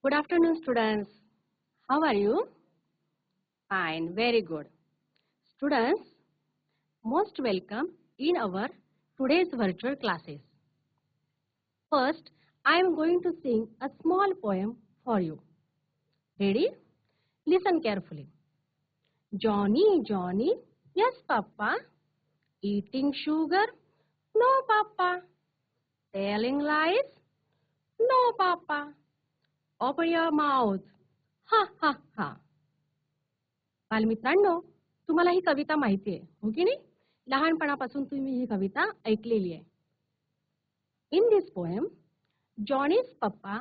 Good afternoon, students. How are you? Fine, very good. Students, most welcome in our today's virtual classes. First, I am going to sing a small poem for you. Ready? Listen carefully. Johnny, Johnny, yes, Papa. Eating sugar? No, Papa. Telling lies? No, Papa. Open your mouth. हा हा हा बालमित्रांनो तुम्हाला ही कविता माहिती आहे हो की नाही लहानपणापासून तुम्ही ही कविता ऐकलेली आहे in this poem Johnny's papa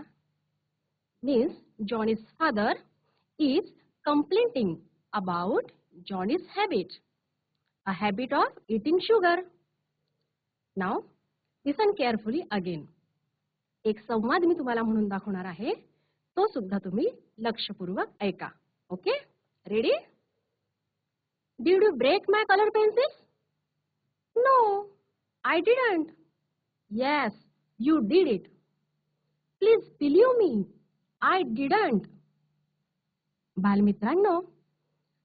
means Johnny's father is complaining about Johnny's habit a habit of eating sugar now listen carefully again एक संवाद मी तुम्हाला म्हणून दाखवणार आहे. तो सुद्धा तुम्ही लक्षपूर्वक ऐका. Okay ready did you break my colour pencil no I didn't yes you did it please believe me I didn't बालमित्रांनो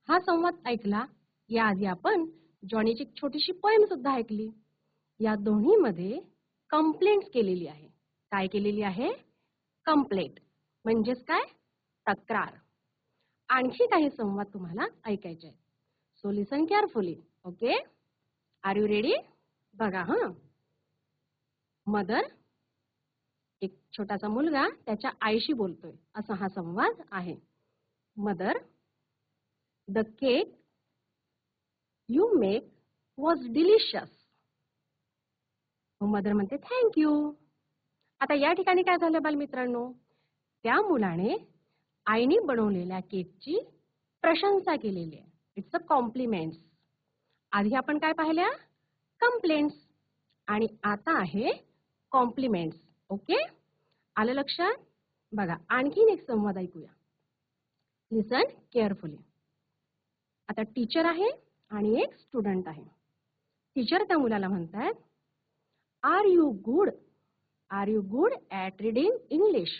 हा संवाद ऐकला याआधी आपण जॉनीची एक छोटीशी पोएम सुद्धा ऐकली. या दोन्हीमध्ये कंप्लेंट केलेली आहे. काय केलेली आहे? कंप्लेंट म्हणजेच काय? तक्रार. आणखी काही संवाद तुम्हाला ऐकायचे आहेत. So listen carefully okay are you ready बघा हा. मदर एक छोटासा मुलगा त्याच्या आईशी बोलतोय. असा हा संवाद आहे. Mother the cake you make was delicious mother म्हणते थँक्यू आता या ठिकाणी काय झालं बालमित्रांनो? त्या मुलाने आईने बनवलेल्या केकची प्रशंसा केलेली आहे. इट्स अ कॉम्प्लिमेंट्स आधी आपण काय पाहिल्या? कंप्लेंट्स आणि आता आहे कॉम्प्लिमेंट्स ओके आलं लक्षात? बघा आणखीन एक संवाद ऐकूया. लिसन केअरफुली आता टीचर आहे. आणि एक स्टुडंट आहे. टीचर त्या मुलाला म्हणतात are you good are you good at reading English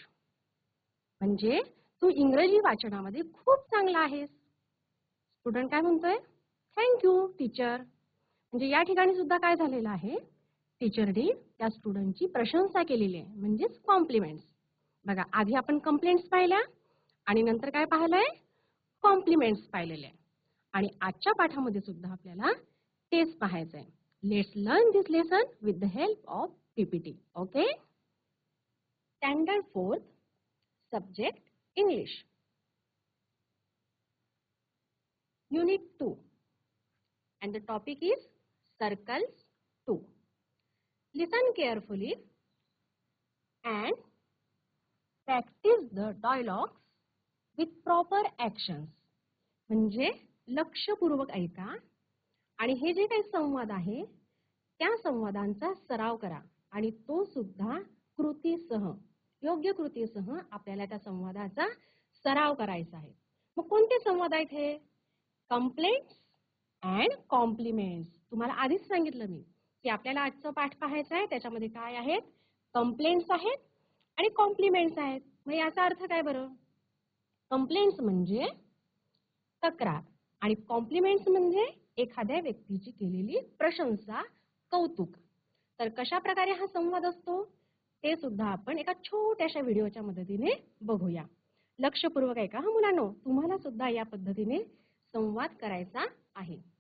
म्हणजे तू इंग्रजी वाचनामध्ये खूप चांगला आहेस. स्टुडंट काय म्हणतोय थँक्यू टीचर म्हणजे या ठिकाणी सुद्धा काय झालेलं आहे? टीचरने त्या स्टुडंटची प्रशंसा केलेली आहे म्हणजेच कॉम्प्लिमेंट्स बघा आधी आपण कंप्लेंट्स पाहिल्या आणि नंतर काय पाहिलंय? कॉम्प्लिमेंट्स पाहिलेले आहे. आणि आजच्या पाठामध्ये सुद्धा आपल्याला तेच पाहायचं आहे let's learn this lesson with the help of PPT okay standard fourth subject English unit two and the topic is circles to listen carefully and practice the dialogue with proper action म्हणजे लक्षपूर्वक ऐका. आणि हे जे काही संवाद आहे त्या संवादांचा सराव करा. आणि तो सुद्धा कृतीसह योग्य कृतीसह आपल्याला त्या संवादाचा सराव करायचा आहे. मग कोणते संवाद आहेत हे? कंप्लेंट्स अँड कॉम्प्लिमेंट्स तुम्हाला आधीच सांगितलं मी की आपल्याला आजचं पाठ पाहायचं आहे त्याच्यामध्ये काय आहेत? कंप्लेंट्स आहेत आणि कॉम्प्लिमेंट्स आहेत. मग याचा अर्थ काय बरं? कंप्लेंट्स म्हणजे तक्रार. आणि कॉम्प्लिमेंट्स म्हणजे एखाद्या व्यक्तीची केलेली प्रशंसा कौतुक. तर कशा प्रकारे हा संवाद असतो? ते सुद्धा आपण एका छोट्याशा व्हिडिओच्या मदतीने बघूया. लक्षपूर्वक ऐका हा मुलांनो तुम्हाला सुद्धा या पद्धतीने संवाद करायचा आहे.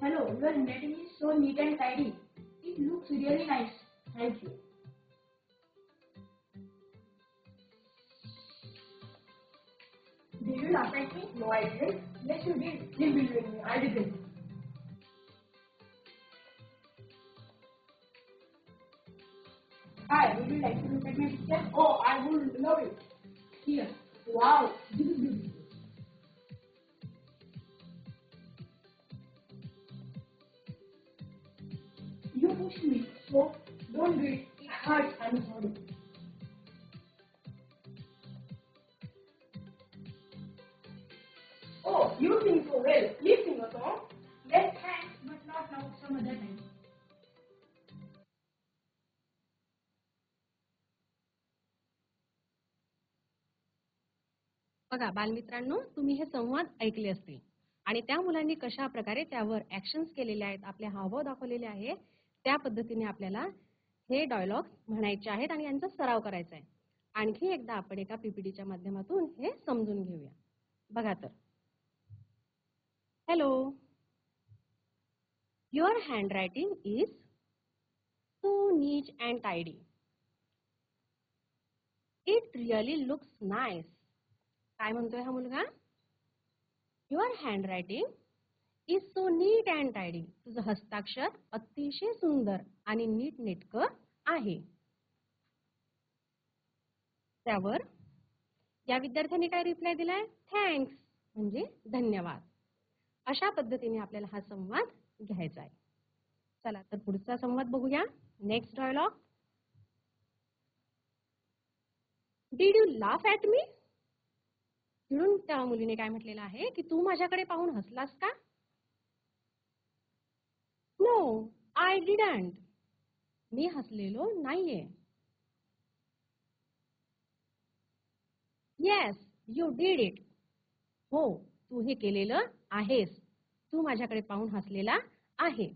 Hello so neat and tidy. It looks really nice. Thank you. Did you laugh at me? No, I didn't. Yes, you did. Please believe me. I didn't. Hi, would you like to look at my picture? Oh, बघा बालमित्रांनो तुम्ही हे संवाद ऐकले असतील. आणि त्या मुलांनी कशा प्रकारे त्यावर ऍक्शन्स केलेले आहेत आपले हावभाव दाखवलेले आहे त्या पद्धतीने आपल्याला हे डायलॉग म्हणायचे आहेत आणि यांचा सराव करायचा आहे. आणखी एकदा आपण एका पीपीटीच्या माध्यमातून हे समजून घेऊया. बघा तर. Hello your handwriting is so neat and tidy it really looks nice काय म्हणतोय हा मुलगा? Your handwriting is so neat and tidy तुझं हस्ताक्षर अतिशय सुंदर आणि नीट नेटकं आहे. त्यावर या विद्यार्थ्यांनी काय रिप्लाय दिलाय? थँक्स म्हणजे धन्यवाद. अशा पद्धतीने आपल्याला हा संवाद घ्यायचा आहे. चला तर पुढचा संवाद बघूया. Next dialogue did you laugh at me म्हणून त्या मुलीने काय म्हटलेलं आहे की तू माझ्याकडे पाहून हसलास का? नो आय डिडंट मी हसलेलो नाहीये. येस यू डीड इट हो तू हे केलेलं आहेस. तू माझ्याकडे पाहून हसलेला आहे.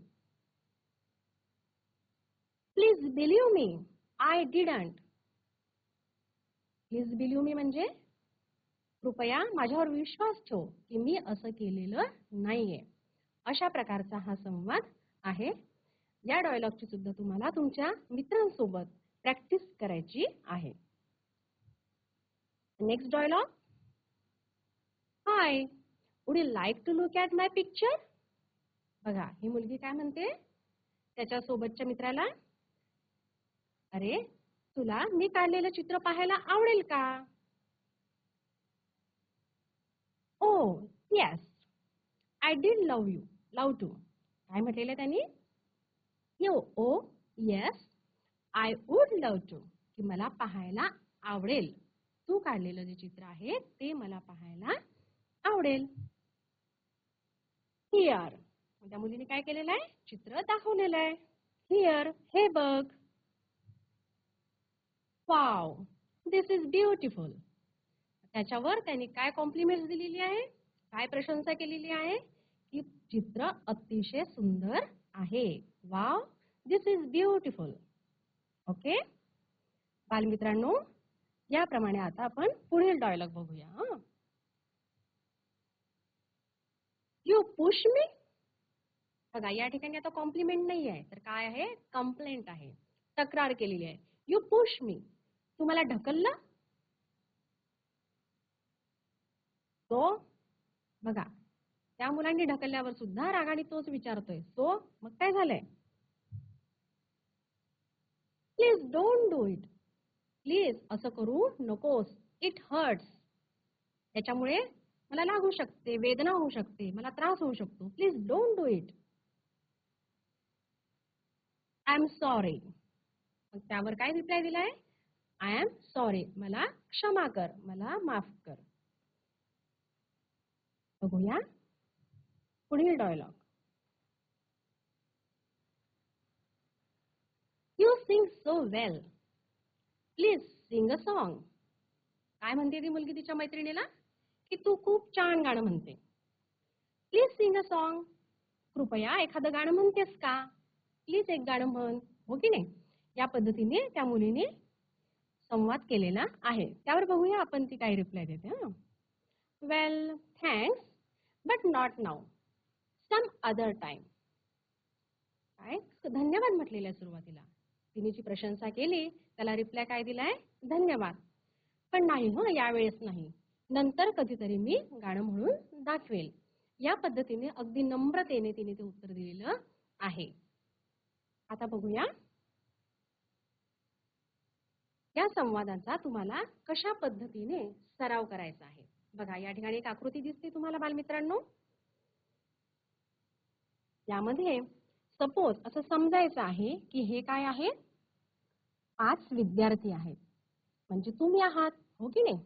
Please believe me I didn't please believe me म्हणजे? कृपया माझ्यावर विश्वास ठेव की मी असं केलेलं नाहीये. अशा प्रकारचा हा संवाद आहे. या डायलॉगची सुद्धा तुम्हाला तुमच्या मित्रांसोबत प्रॅक्टिस करायची आहे. Next dialogue hi would you like to look at my picture बघा ही मुलगी काय म्हणते? त्याच्या सोबतच्या मित्राला? अरे तुला मी काढलेलं चित्र पाहायला आवडेल का? ओ yes I did love you love to काय म्हटलेलं त्यांनी? यो ओ yes I would love to की मला पाहायला आवडेल. तू काढलेलं जे चित्र आहे ते मला पाहायला आवडेल. हिअर त्या मुलीने काय केलेलं आहे? चित्र दाखवलेलं आहे. हिअर हे बघ. वाव दिस इज ब्युटिफुल त्याच्यावर त्यांनी काय कॉम्प्लिमेंट्स दिलेली आहे काय प्रशंसा केलेली आहे? की चित्र अतिशय सुंदर आहे. Wow this is beautiful okay बालमित्रांनो याप्रमाणे आता आपण पुढील डायलॉग बघूया यू पुश मी बघा या ठिकाणी आता कॉम्प्लिमेंट नाही आहे. तर काय आहे? कंप्लेंट आहे. तक्रार केलेली आहे. यू पुश मी तुम्हाला ढकललं? सो बघा त्या मुलांनी ढकलल्यावर सुद्धा रागाने तोच विचारतोय. सो मग काय झालंय? Please don't do it please असं करू नकोस. इट हर्ट्स त्याच्यामुळे मला लागू शकते वेदना होऊ शकते मला त्रास होऊ शकतो. Please don't do it I am sorry मग त्यावर काय रिप्लाय दिलाय? आय एम सॉरी मला क्षमा कर. मला माफ कर. बघूया. पुढील dialogue you sing so well please sing a song काय म्हणते ती मुलगी तिच्या मैत्रिणीला? की तू खूप छान गाणं म्हणते. प्लीज सिंग अ सॉन्ग कृपया एखादं गाणं म्हणतेस का? प्लीज एक गाणं म्हण. हो की नाही? या पद्धतीने त्या मुलीने संवाद केलेला आहे. त्यावर बघूया आपण ती काय रिप्लाय देते हा. Well thanks but not now some other time काय धन्यवाद म्हटलेलं आहे सुरुवातीला. तिने जी प्रशंसा केली त्याला रिप्लाय काय दिलाय? धन्यवाद. पण नाही हं यावेळेस नाही. नंतर कधीतरी मी गाणं म्हणून दाखवेल. या पद्धतीने अगदी नम्रतेने तिने ते उत्तर दिलेलं आहे. आता बघूया. या संवादाचा तुम्हाला कशा पद्धतीने सराव करायचा आहे? बघा या ठिकाणी एक आकृती दिसते तुम्हाला बालमित्रांनो. यामध्ये सपोज असं समजायचं आहे की हे काय आहे? पाच विद्यार्थी आहेत. म्हणजे तुम्ही आहात हो की नाही?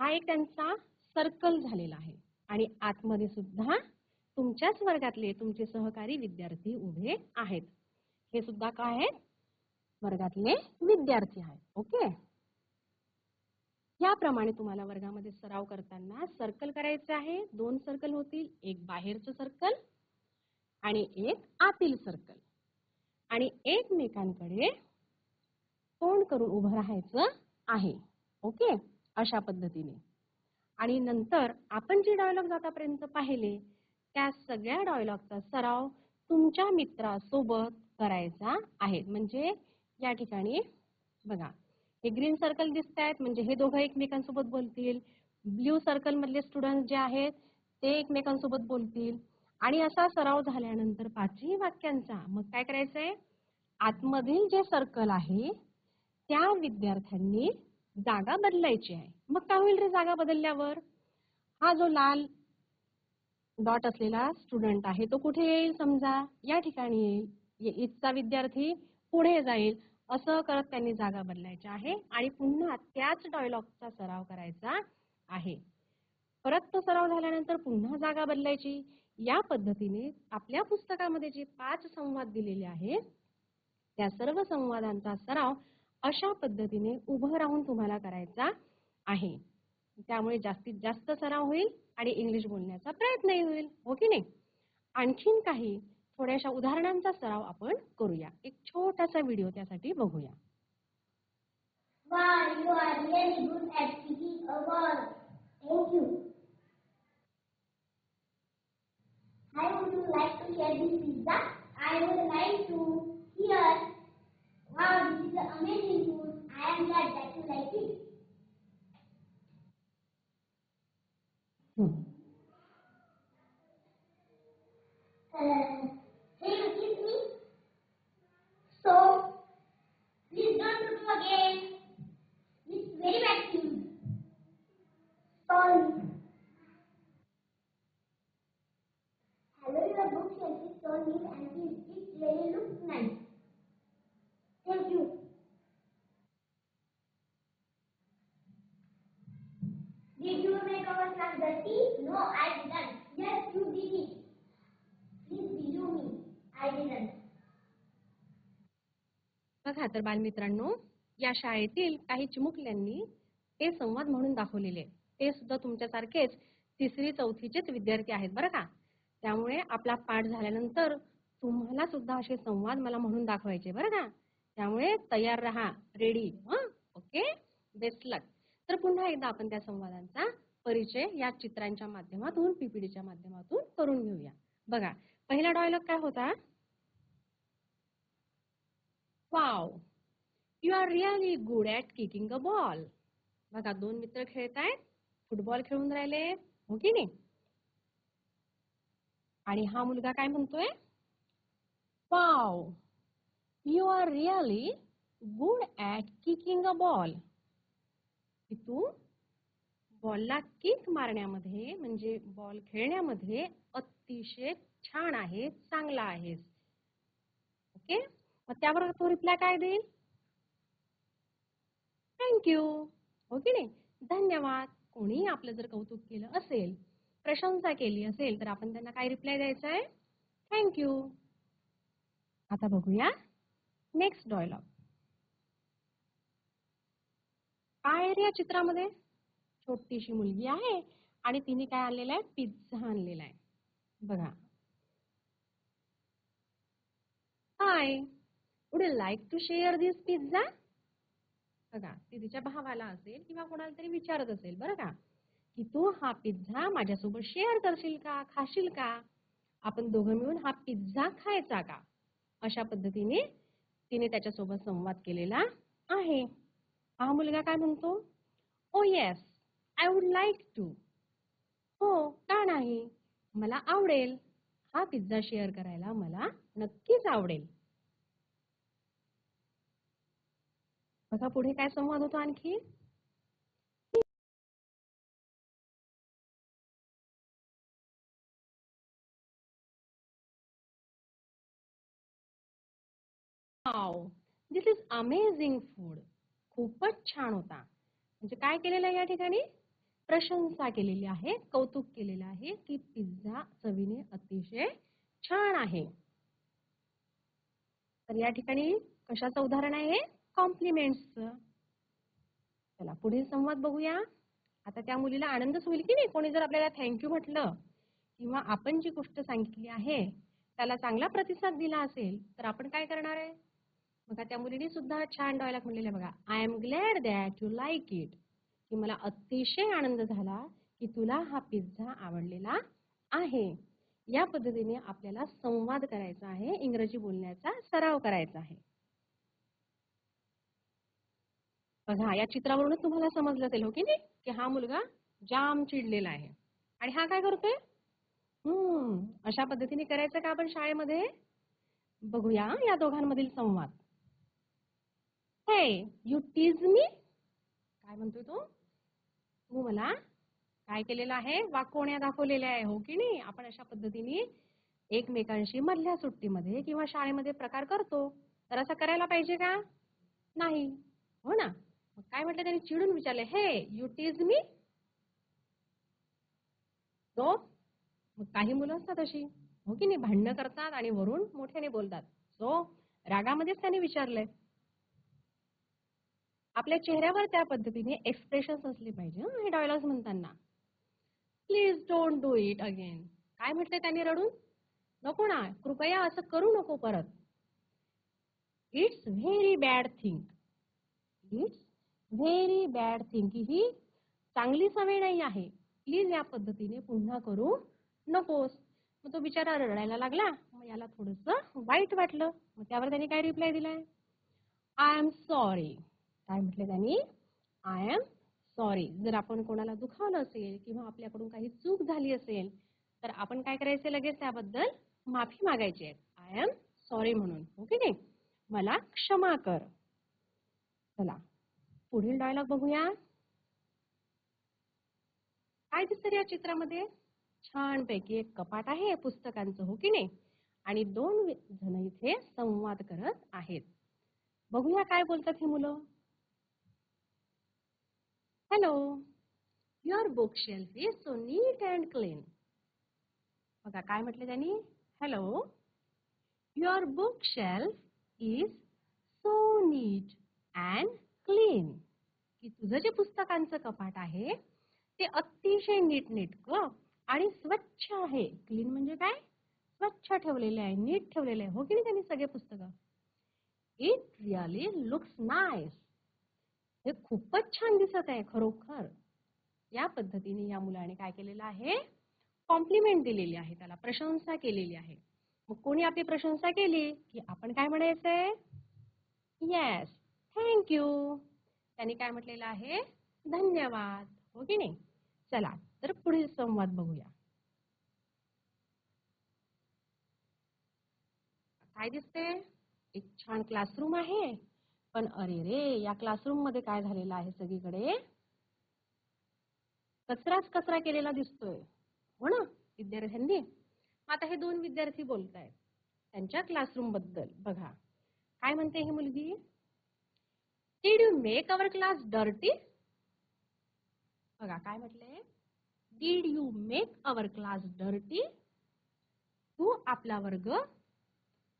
हा एक त्यांचा सर्कल झालेला आहे. आणि आतमध्ये सुद्धा तुमच्याच वर्गातले तुमचे सहकारी विद्यार्थी उभे आहेत. हे सुद्धा काय आहेत? वर्गातले विद्यार्थी आहेत. ओके? याप्रमाणे तुम्हाला वर्गामध्ये सराव करताना सर्कल करायचे आहे. दोन सर्कल होतील एक बाहेरचं सर्कल आणि एक आतील सर्कल आणि एकमेकांकडे तोंड करून उभं राहायचं आहे. ओके अशा पद्धतीने. आणि नंतर आपण जे डायलॉग आतापर्यंत पाहिले त्या सगळ्या डायलॉगचा सराव तुमच्या मित्रासोबत करायचा आहे. म्हणजे या ठिकाणी बघा हे ग्रीन सर्कल दिसत आहेत म्हणजे हे दोघं एकमेकांसोबत बोलतील. ब्ल्यू सर्कल मधले स्टुडंट जे आहेत ते एकमेकांसोबत बोलतील. आणि असा सराव झाल्यानंतर पाचही वाक्यांचा मग काय करायचंय? आतमधील जे सर्कल आहे त्या विद्यार्थ्यांनी जागा बदलायची आहे. मग काय होईल रे जागा बदलल्यावर? हा जो लाल डॉट असलेला स्टुडंट आहे तो कुठे येईल समजा? या ठिकाणी येईल. इथचा विद्यार्थी पुढे जाईल. असं करत त्यांनी जागा बदलायच्या आहे आणि पुन्हा त्याच डायलॉगचा सराव करायचा आहे. परत तो सराव झाल्यानंतर पुन्हा जागा बदलायची. या पद्धतीने आपल्या पुस्तकामध्ये जे पाच संवाद दिलेले आहेत त्या सर्व संवादांचा सराव अशा पद्धतीने उभं राहून तुम्हाला करायचा आहे. त्यामुळे जास्तीत जास्त सराव होईल आणि इंग्लिश बोलण्याचा प्रयत्नही होईल हो की नाही? आणखीन काही थोड्याशा उदाहरणांचा सराव आपण करूया एक छोटासा व्हिडिओ त्यासाठी बघूया Wow, you are really good at kicking a ball. Thank you. How would you like to share this pizza? I would like to hear. Wow, this is amazing food. I am glad that you like it. हम्म. Uh, can you kiss me? So, please don't do again. It's very bad thing. Sorry. Hello, your bookshelf is so neat and clean. It really looks nice. Thank you. Did you make our class dirty? No, I didn't. तर बालमित्रांनो या शाळेतील काही चिमुकल्यांनी ते संवाद म्हणून दाखवलेले ते सुद्धा तुमच्यासारखेच तिसरी चौथीचेच विद्यार्थी आहेत बरं का? त्यामुळे आपला पाठ झाल्यानंतर तुम्हाला सुद्धा असे संवाद मला म्हणून दाखवायचे बरं का? त्यामुळे तयार राहा रेडी ओके बेस्ट लक तर पुन्हा एकदा आपण त्या संवादांचा परिचय या चित्रांच्या माध्यमातून पीपीडीच्या माध्यमातून करून घेऊया. बघा पहिला डायलॉग काय होता? Wow you are really good at kicking a ball बघा दोन मित्र खेळत आहेत. फुटबॉल खेळून राहिले. हो की नाही? आणि हा मुलगा काय म्हणतोय? Wow. You are really good at kicking a ball की तू बॉलला किक मारण्यामध्ये म्हणजे बॉल खेळण्यामध्ये अतिशय छान आहे चांगला आहेस ओके मग त्यावर तो रिप्लाय काय देईल? थँक्यू हो की नाही? धन्यवाद. कोणी आपलं जर कौतुक केलं असेल प्रशंसा केली असेल तर आपण त्यांना काय रिप्लाय द्यायचा आहे? थँक्यू आता बघूया नेक्स्ट डायलॉग काय आहे या चित्रामध्ये? छोटीशी मुलगी आहे आणि तिने काय आणलेला आहे? पिझ्झा आणलेला आहे. बघा. Hi would you like to share this pizza बघा ती तिच्या भावाला असेल किंवा कोणाला तरी विचारत असेल बरं का? की तू हा पिझ्झा माझ्यासोबत शेअर करशील का खाशील का? आपण दोघं मिळून हा पिझ्झा खायचा का? अशा पद्धतीने तिने त्याच्यासोबत संवाद केलेला आहे. हा मुलगा काय म्हणतो? ओ yes I would like to हो का नाही? मला आवडेल. हा पिझ्झा शेअर करायला मला नक्कीच आवडेल. बघा पुढे काय संवाद होतो आणखी? दिस इज अमेझिंग फूड खूपच छान होता. म्हणजे काय केलेलं आहे या ठिकाणी? प्रशंसा केलेली आहे कौतुक केलेलं आहे की पिझ्झा चवीने अतिशय छान आहे. तर या ठिकाणी कशाचं उदाहरण आहे? कॉम्प्लिमेंट्स चला पुढील संवाद बघूया. आता त्या मुलीला आनंदच होईल की नाही? कोणी जर आपल्याला थँक्यू म्हटलं किंवा आपण जी गोष्ट सांगितली आहे त्याला चांगला प्रतिसाद दिला असेल तर आपण काय करणार आहे? बघा त्या मुलीने सुद्धा छान डायलॉग म्हणलेला आहे बघा. I am glad that you like it की मला अतिशय आनंद झाला की तुला हा पिझ्झा आवडलेला आहे. या पद्धतीने आपल्याला संवाद करायचा आहे इंग्रजी बोलण्याचा सराव करायचा आहे. बघा या चित्रावरूनच तुम्हाला समजलं असेल हो की नाही? की हा मुलगा जाम चिडलेला आहे. आणि हा काय करतोय? हम्म अशा पद्धतीने करायचं का आपण शाळेमध्ये? बघूया या दोघांमधील संवाद. हे यू टीज मी काय म्हणतोय तो? तू मला काय केलेलं आहे? वाकवण्या दाखवलेल्या आहे हो की नाही? आपण अशा पद्धतीने एकमेकांशी मधल्या सुट्टीमध्ये किंवा शाळेमध्ये प्रकार करतो. तर असं करायला पाहिजे का? नाही. हो ना? मग काय म्हटलं त्यांनी? चिडून विचारले हे यू टीज मी तो? मग काही मुलं असतात अशी. हो की नाही? भांडणं करतात आणि वरून मोठ्याने बोलतात. सो रागामध्येच त्याने विचारलंय आपल्या चेहऱ्यावर त्या पद्धतीने एक्सप्रेशन असले पाहिजे हे डायलॉग्स म्हणताना. Please don't do it again काय म्हटलंय त्याने रडून? नको ना कृपया असं करू नको परत. It's very bad thing it's very bad thing ही चांगली सवय नाही आहे. प्लीज या पद्धतीने पुन्हा करू नकोस. मग तो बिचारा रडायला लागला. मग याला थोडस वाईट वाटलं. मग त्यावर त्याने काय रिप्लाय दिलाय? आय एम सॉरी काय म्हटलं त्यांनी? आय एम सॉरी जर आपण कोणाला दुखावलं असेल किंवा आपल्याकडून काही चूक झाली असेल तर आपण काय करायचे लगेच त्याबद्दल? माफी मागायची आहे. आय एम सॉरी म्हणून. हो ओके नाही? मला क्षमा कर. चला. पुढील डायलॉग बघूया. काय दिसतं या चित्रामध्ये? छानपैकी एक कपाट आहे पुस्तकांचं हो की नाही? आणि दोन जण इथे संवाद करत आहेत. बघूया काय बोलतात हे मुलं. Hello your bookshelf is so neat and clean बघा काय म्हटले त्यांनी? Hello your bookshelf is so neat and clean की तुझं जे पुस्तकांचं कपाट आहे ते अतिशय नीटनेटकं आणि स्वच्छ आहे. क्लीन म्हणजे काय? स्वच्छ ठेवलेले आहे नीट ठेवलेले आहे. हो की नाही त्यांनी सगळे पुस्तकं? इट रिअली लुक्स नाईस हे खूपच छान दिसत आहे खरोखर. या पद्धतीने या मुलाने काय केलेलं आहे? कॉम्प्लिमेंट दिलेली आहे. त्याला प्रशंसा केलेली आहे. मग कोणी आपली प्रशंसा केली? की आपण काय म्हणायचंय? येस थँक्यू त्यांनी काय म्हटलेलं आहे? धन्यवाद. हो की नाही? चला तर पुढील संवाद बघूया. काय दिसते? एक छान क्लासरूम आहे. पण अरे रे या क्लासरूममध्ये काय झालेलं आहे सगळीकडे? कचराच कचरा केलेला दिसतोय. हो ना विद्यार्थ्यांनी? आता हे दोन विद्यार्थी बोलत आहेत त्यांच्या क्लासरूमबद्दल बघा. काय म्हणते ही मुलगी? Did you make our class dirty बघा काय म्हटलंय did you make our class dirty तू आपला वर्ग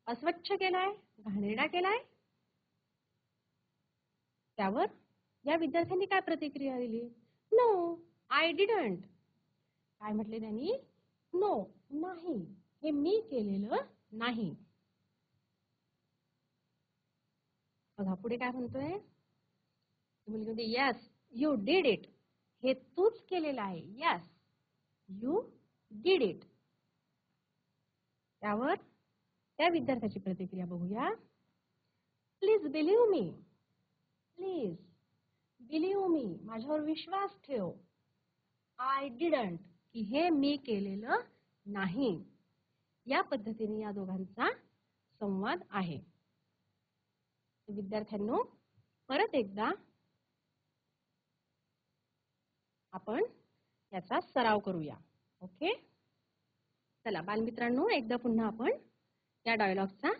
अस्वच्छ केलाय घाणेरडा केलाय? त्यावर या विद्यार्थ्यांनी काय प्रतिक्रिया दिली? नो आय डिडंट काय म्हटले त्यांनी? नो नाही. हे मी केलेलं नाही. बघा पुढे काय म्हणतोय? मुलगी म्हणते यस यू डीड इट हे तूच केलेलं आहे. यस यू डीड इट त्यावर त्या विद्यार्थ्याची प्रतिक्रिया बघूया. Please believe me please believe me माझ्यावर विश्वास ठेव. आय डिडंट की हे मी केलेलं नाही. या पद्धतीने या दोघांचा संवाद आहे. विद्यार्थ्यांनो परत एकदा आपण याचा सराव करूया. ओके चला बालमित्रांनो एकदा पुन्हा आपण या डायलॉगचा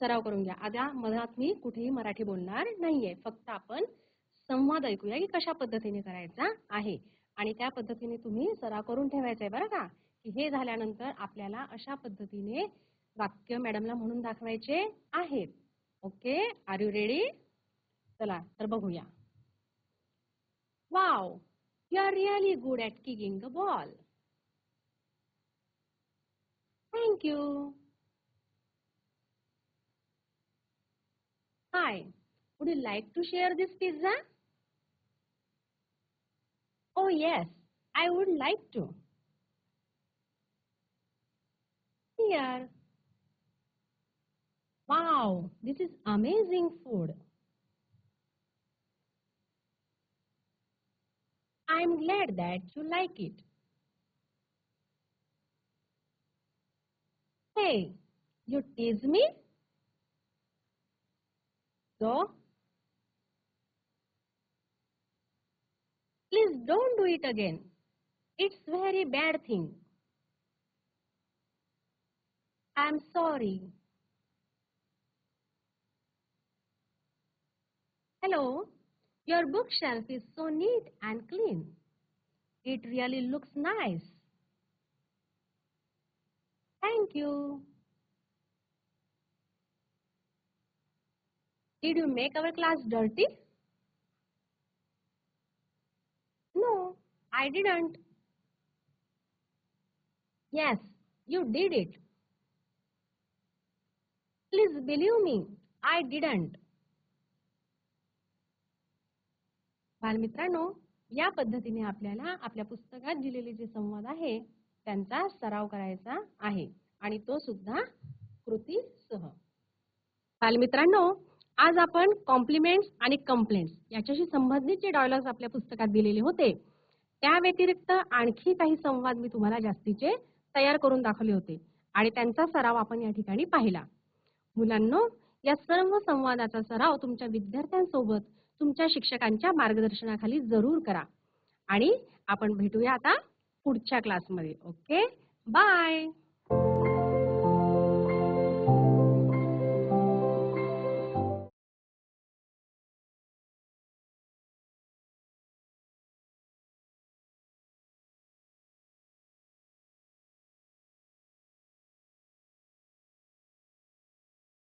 सराव करून घ्या. आता मधात मी कुठेही मराठी बोलणार नाहीये. फक्त आपण संवाद ऐकूया की कशा पद्धतीने करायचा आहे. आणि त्या पद्धतीने तुम्ही सराव करून ठेवायचा आहे बरं का? की हे झाल्यानंतर आपल्याला अशा पद्धतीने वाक्य मॅडमला म्हणून दाखवायचे आहेत. ओके आर यू रेडी चला तर बघूया. Wow You are really good at kicking the ball. Thank you. Hi, would you like to share this pizza? Oh yes, I would like to. Here. Wow, this is amazing food. I'm glad that you like it. Hey, you tease me? So, please don't do it again. It's very bad thing. I'm sorry. Hello, your bookshelf is so neat and clean. It really looks nice. Thank you. Did you make our class dirty? No, I didn't. Yes, you did it. Please believe me, I didn't. बालमित्रांनो या पद्धतीने आपल्याला आपल्या पुस्तकात दिलेले जे संवाद आहे त्यांचा सराव करायचा आहे. आणि तो सुद्धा कृतीसह बालमित्रांनो आज आपण कॉम्प्लिमेंट्स आणि कंप्लेंट्स याच्याशी संबंधित जे डायलॉग्स आपल्या पुस्तकात दिलेले होते त्या व्यतिरिक्त आणखी काही संवाद मी तुम्हाला जास्तीचे तयार करून दाखवले होते आणि त्यांचा सराव आपण या ठिकाणी पाहिला. मुलांनो या सर्व संवादाचा सराव तुमच्या विद्यार्थ्यांसोबत तुमच्या शिक्षकांच्या मार्गदर्शनाखाली जरूर करा. आणि आपण भेटूया आता पुढच्या क्लासमध्ये ओके बाय